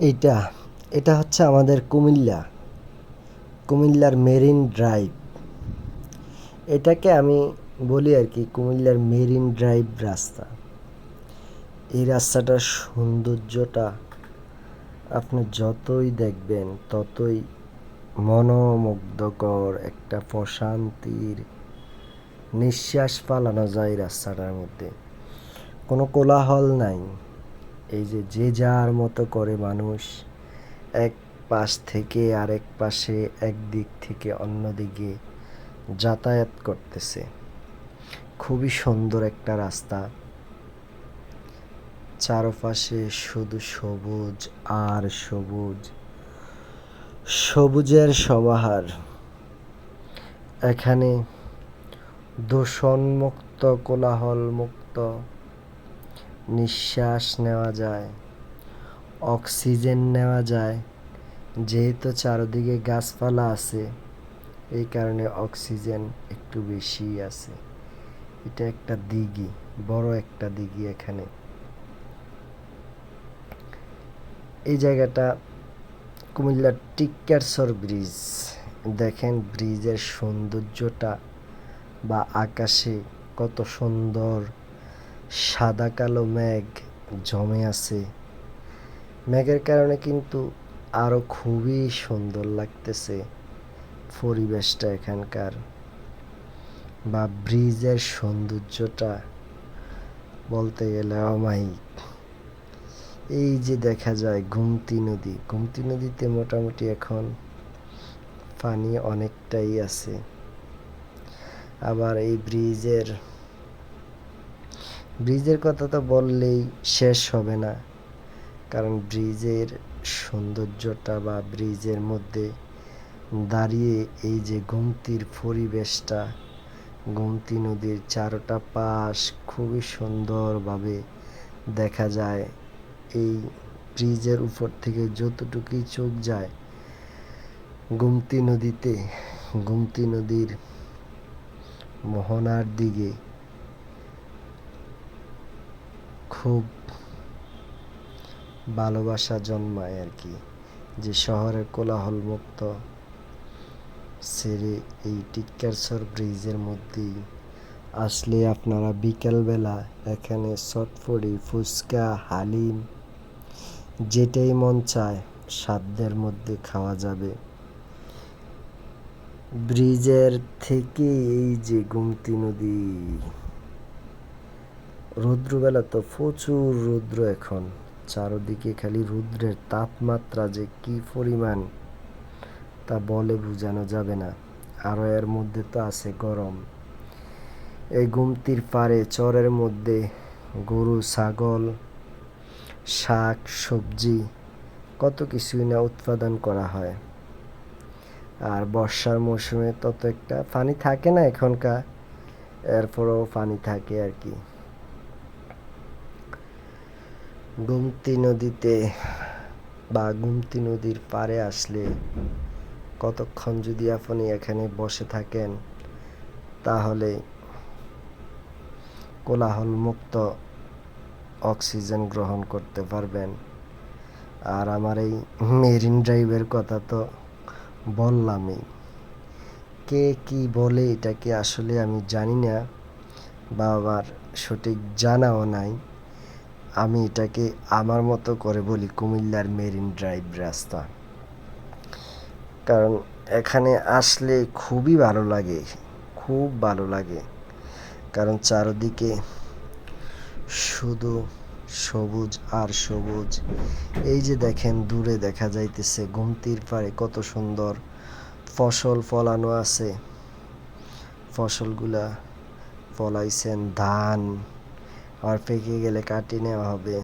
এইটা, এটা হচ্ছে আমাদের কুমিল্লা, কুমিল্লার মেরিন ড্রাইভ। এটাকে আমি বলি আর কি কুমিল্লার মেরিন ড্রাইভ রাস্তা। এই রাস্তাটার সৌন্দর্যটা আপনি যতই দেখবেন, ততই মনোমুগ্ধকর একটা প্রশান্তির নিঃশ্বাস ফালানো যায় রাস্তাটার মধ্যে। কোনো কোলাহল নাই। এই যে যে যার মতো করে মানুষ এক পাশ থেকে আরেক পাশে, এক দিক থেকে অন্য দিকে যাতায়াত করতেছে। খুবই সুন্দর একটা রাস্তা। চারপাশে শুধু সবুজ আর সবুজ। সবুজের সমাহার। এখানে দূষণমুক্ত কোলাহল মুক্ত নিঃশ্বাস নেওয়া যায়, অক্সিজেন নেওয়া যায়, যেহেতু চারদিকে গাছপালা আছে, এই কারণে অক্সিজেন একটু বেশি আছে। এটা একটা দিঘি, বড় একটা দিঘি এখানে। এই জায়গাটা কুমিল্লার টিক্কারসর ব্রিজ। দেখেন ব্রিজের সৌন্দর্যটা বা আকাশে কত সুন্দর সাদা কালো মেঘ জমে আছে। মেঘের কারণে কিন্তু আরও খুবই সুন্দর লাগতেছে পরিবেশটা এখানকার বা ব্রিজের সৌন্দর্যটা বলতে গেলে অমায়িক। এই যে দেখা যায় গুমতি নদী, গুমতি নদীতে মোটামুটি এখন পানি অনেকটাই আছে। আবার এই ব্রিজের ব্রিজের কথা তো বললেই শেষ হবে না। কারণ ব্রিজের সৌন্দর্যটা বা ব্রিজের মধ্যে দাঁড়িয়ে এই যে গুমতির পরিবেশটা, গুমতি নদীর চারোটা পাশ খুবই সুন্দরভাবে দেখা যায়। এই ব্রিজের উপর থেকে যতটুকুই চোখ যায়, গুমতি নদীতে, গুমতি নদীর মোহনার দিকে খুব ভালোবাসা জন্মায় আর কি, যে শহরের কোলাহল মুক্ত ছেড়ে এই টিক্কারসর ব্রিজের মধ্যেই। আসলে আপনারা বিকেলবেলা এখানে চটপড়ি ফুচকা, হালিম, যেটাই মন চায়, সাধ্যের মধ্যে খাওয়া যাবে। ব্রিজের থেকে এই যে গুমতি নদী রৌদ্রবেলা তো প্রচুর রৌদ্র এখন। চারদিকে খালি রৌদ্রের তাপমাত্রা যে কি পরিমাণ, তা বলে বোঝানো যাবে না। আরও এর মধ্যে তো আছে গরম। এই গুমতির পারে চরের মধ্যে গরু, ছাগল, শাক, সবজি, কত কিছুই না উৎপাদন করা হয়। আর বর্ষার মৌসুমে তত একটা পানি থাকে না এখনকার, এরপরেও পানি থাকে আর কি। গুমতি নদীতে বা গুমতি নদীর পাড়ে আসলে কতক্ষণ যদি আপনি এখানে বসে থাকেন, তাহলে কোলাহল মুক্ত অক্সিজেন গ্রহণ করতে পারবেন। আর আমার এই মেরিন ড্রাইভের কথা তো বললামই। কে কি বলে এটাকে আসলে আমি জানি না, বা আমার সঠিক জানাও নাই। আমি এটাকে আমার মতো করে বলি কুমিল্লার মেরিন ড্রাইভ রাস্তা। কারণ এখানে আসলে খুবই ভালো লাগে, খুব ভালো লাগে। কারণ চারদিকে শুধু সবুজ আর সবুজ। এই যে দেখেন, দূরে দেখা যাইতেছে ঘুমতির পাড়ে কত সুন্দর ফসল ফলানো আছে। ফসলগুলা ফলাইছেন ধান আর পেকে গেলে কাটিয়ে নেওয়া হবে।